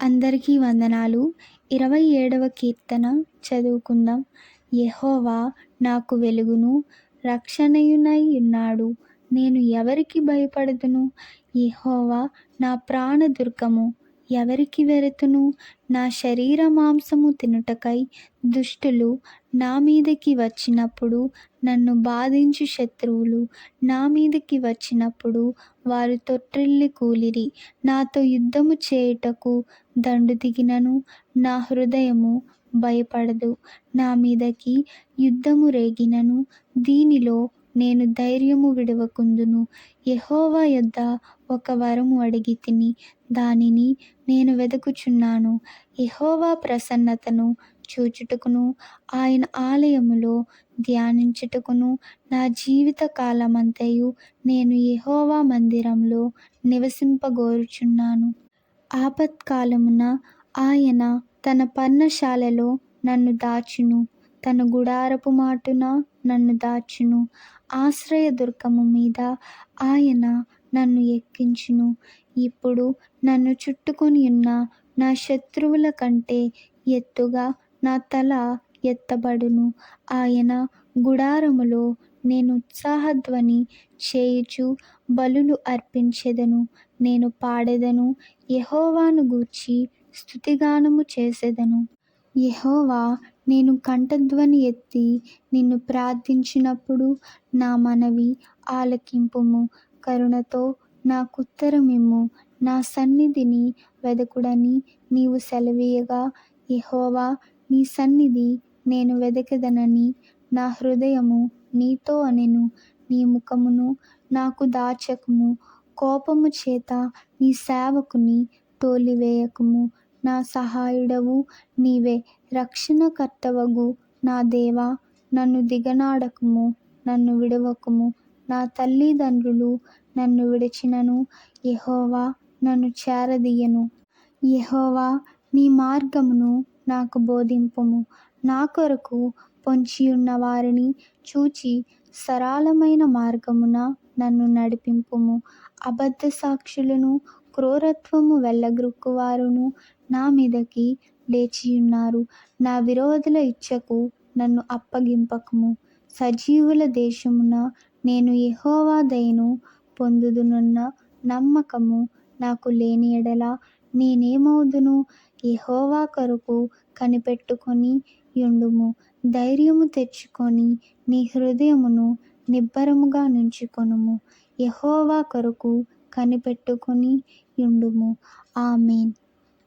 అందరికీ వందనాలు. ఇరవై ఏడవ కీర్తన చదువుకుందాం. యెహోవా నాకు వెలుగును రక్షణయునై ఉన్నాడు. నేను ఎవరికి భయపడదును? యెహోవా నా ప్రాణదుర్గము. ఎవరికి వెరతును? నా శరీర మాంసము తినుటకై దుష్టులు నా మీదకి వచ్చినప్పుడు నన్ను బాధించు శత్రువులు నా మీదకి వచ్చినప్పుడు వారు తొట్టిల్లి కూలిరి. నాతో యుద్ధము చేయుటకు దండు దిగినను. నా హృదయము భయపడదు. నా మీదకి యుద్ధము రేగినను. దీనిలో నేను ధైర్యము విడవకుందును. యెహోవా యొద్ద ఒక వరము అడిగి తిని దానిని నేను వెదకుచున్నాను. యెహోవా ప్రసన్నతను చూచుటకును ఆయన ఆలయములో ధ్యానించుటకును నా జీవిత కాలమంతయు నేను యెహోవా మందిరంలో నివసింపగోరుచున్నాను. ఆపత్కాలమున ఆయన తన పర్ణశాలలో నన్ను దాచును. తన గుడారపు మాటున నన్ను దాచును. ఆశ్రయదుర్గము మీద ఆయన నన్ను ఎక్కించును. ఇప్పుడు నన్ను చుట్టుకొని ఉన్న నా శత్రువుల కంటే ఎత్తుగా నా తల ఎత్తబడును. ఆయన గుడారములో నేను ఉత్సాహధ్వని చేయుచు బలులు అర్పించెదను. నేను పాడెదను. యహోవాను గూర్చి స్థుతిగానము చేసెదను. యెహోవా నేను కంఠధ్వని ఎత్తి నిన్ను ప్రార్థించినప్పుడు నా మనవి ఆలకింపుము. కరుణతో నాకుత్తరమిమ్ము నా సన్నిధిని వెదకుడని నీవు సెలవీయగా. యెహోవా నీ సన్నిధి నేను వెదకదనని నా హృదయము నీతో అనెను. నీ ముఖమును నాకు దాచకము. కోపము చేత నీ సేవకుని తోలివేయకము. నా సహాయుడవు నీవే. రక్షణకర్తవగు నా దేవా. నన్ను దిగనాడకుము నన్ను విడవకుము. నా తల్లిదండ్రులు నన్ను విడిచినను. యహోవా నన్ను చేరదీయను. యహోవా నీ మార్గమును నాకు బోధింపుము. నా కొరకు పొంచియున్న వారిని చూచి సరళమైన మార్గమున నన్ను నడిపింపుము. అబద్ధ సాక్షులను క్రూరత్వము వెళ్ళగ్రుక్కువారును నా మీదకి లేచియున్నారు. నా విరోధుల ఇచ్చకు నన్ను అప్పగింపకము. సజీవుల దేశమున నేను యెహోవా దయను పొందుదునున్న నమ్మకము నాకు లేని ఎడల నేనేమవుదును? యెహోవా కొరకు కనిపెట్టుకొని యుండుము. ధైర్యము తెచ్చుకొని నీ హృదయమును నిబ్బరముగా నుంచుకొనుము. యహోవా కొరకు కనిపెట్టుకొని యుండుము ఆమెన్.